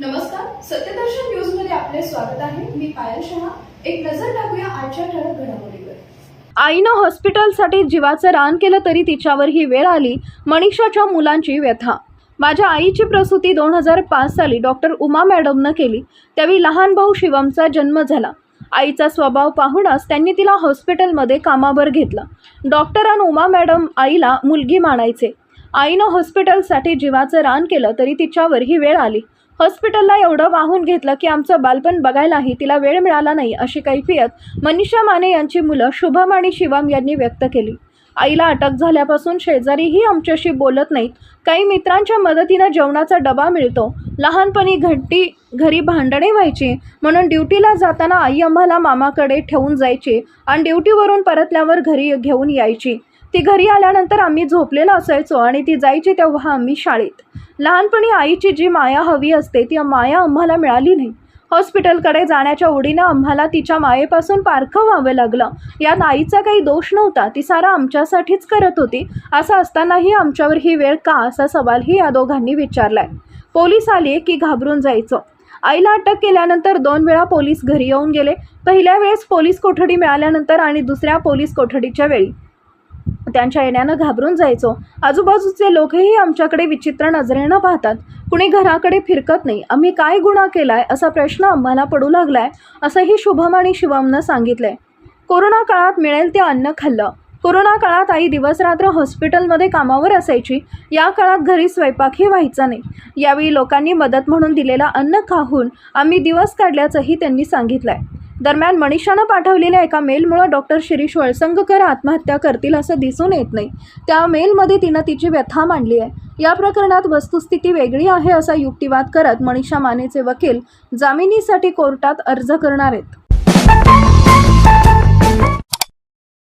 नमस्कार सत्यदर्शन न्यूजमध्ये आपले स्वागत आहे. मी पायल शहा. एक नजर टाकूया आजच्या ठळक घडामोडीवर. आईनं हॉस्पिटलसाठी जीवाचं रान केलं तरी तिच्यावर ही वेळ आली मनीषाच्या मुलांची व्यथा. माझ्या आईची प्रसूती दोन हजार पाच साली डॉक्टर उमा मॅडमनं केली. त्यावेळी लहान भाऊ शिवमचा जन्म झाला. आईचा स्वभाव पाहूनच त्यांनी तिला हॉस्पिटलमध्ये कामावर घेतलं. डॉक्टर आणि उमा मॅडम आईला मुलगी मानायचे. आईनं हॉस्पिटलसाठी जीवाचं रान केलं तरी तिच्यावर ही वेळ आली. हॉस्पिटलला एवढं वाहून घेतलं की आमचं बालपण बघायलाही तिला वेळ मिळाला नाही अशी कैफियत मनीषा माने यांची मुलं शुभम आणि शिवम यांनी व्यक्त केली. आईला अटक झाल्यापासून शेजारीही आमच्याशी बोलत नाहीत. काही मित्रांच्या मदतीनं जेवणाचा डबा मिळतो. लहानपणी घट्टी घरी भांडणे व्हायची. म्हणून ड्युटीला जाताना आई आम्हाला मामाकडे ठेवून जायची आणि ड्युटीवरून परतल्यावर घरी घेऊन यायची. ती घरी आल्यानंतर आम्ही झोपलेलं असायचो आणि ती जायची तेव्हा आम्ही शाळेत. लहानपणी आईची जी माया हवी असते ती माया आम्हाला मिळाली नाही. हॉस्पिटलकडे जाण्याच्या ओढीनं आम्हाला तिच्या मायेपासून पारखं व्हावं लागलं. यात आईचा काही दोष नव्हता ती सारा आमच्यासाठीच करत होती. असं असतानाही आमच्यावर ही वेळ का असा सवालही या दोघांनी विचारलाय. पोलीस आले की घाबरून जायचं. आईला अटक केल्यानंतर दोन वेळा पोलीस घरी येऊन गेले. पहिल्या वेळेस पोलीस कोठडी मिळाल्यानंतर आणि दुसऱ्या पोलीस कोठडीच्या वेळी. त्यांच्या येण्यानं घाबरून जायचो. आजूबाजूचे लोकही आमच्याकडे विचित्र नजरेनं पाहतात. कुणी घराकडे फिरकत नाही. आम्ही काय गुन्हा केलाय? असा प्रश्न आम्हाला पडू लागलाय असंही शुभम आणि शिवमनं सांगितलंय. कोरोना काळात मिळेल ते अन्न खाल्लं. कोरोना काळात आई दिवसरात्र हॉस्पिटलमध्ये कामावर असायची. या काळात घरी स्वयंपाकही व्हायचा नाही. यावेळी लोकांनी मदत म्हणून दिलेला अन्न खाऊन आम्ही दिवस काढल्याचंही त्यांनी सांगितलंय. दरम्यान मनीषानं पाठवलेल्या एका मेलमुळं डॉक्टर शिरीष वळसंगकर आत्महत्या करतील असं दिसून येत नाही. त्या मेलमध्ये तिनं तिची व्यथा मांडली आहे. या प्रकरणात वस्तुस्थिती वेगळी आहे असा युक्तिवाद करत मनीषा मानेचे वकील जामिनीसाठी कोर्टात अर्ज करणार आहेत.